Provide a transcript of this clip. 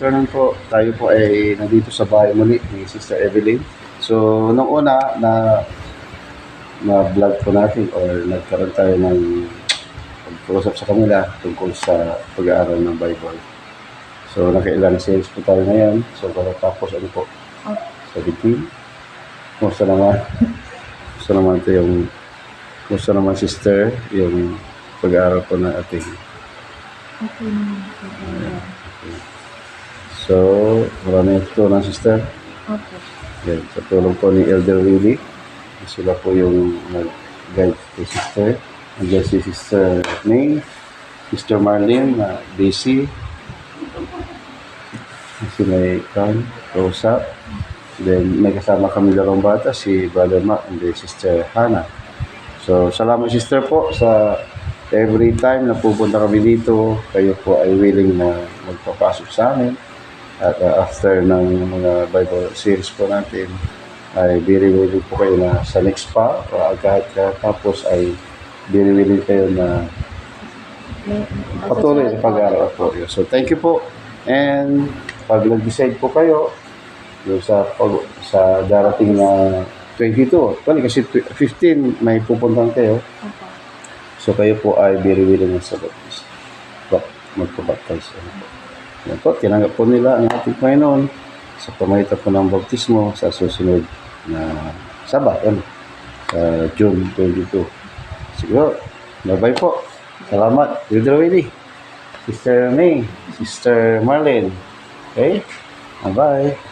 afternoon po. Tayo po ay nandito sa bahay muli ni Sister Evelyn. So, nung una na na vlog po natin or nagkaroon tayo ng pag-usap sa kanila tungkol sa pag-aaral ng Bible. So, nakailang sales po tayo ngayon. So, tapos ano po? Okay. 17. Kumusta naman? Kumusta naman ito yung Kumusta naman sister yung pag-aaral po na ating Okay naman po. So, marami yung tutunan, sister. Okay. Yan, sa tulong po ni Elder Willie. Sila po yung nag-guide kay sister. Nandiyan si Sister May, Sister Marlene, na DC. Si May Khan, Rosa. Then, may kasama kami dalawang bata, si Brother Mark and then Sister Hannah. So, salamat sister po sa every time na pupunta kami dito, kayo po ay willing na magpapasok sa amin. At uh, after ng mga Bible series po natin, ay willing po kayo na sa next pa, o kahit tapos ay willing kayo na patuloy sa pag-aaral po. So, thank you po. And pag nag-decide po kayo, sa, pag, sa darating na 22, actually kasi 15 may pupuntahan kayo. So kayo po ay very willing na sa baptism. Ba- Magpabaptize. Ano po. Yan po, tinanggap po nila ang ating Panginoon sa pamagitan po ng baptismo sa susunod na Sabat, ano, sa June 22. Siguro, bye-bye po. Salamat, Brother Willie, Sister May, Sister Marlene. Okay? Bye-bye.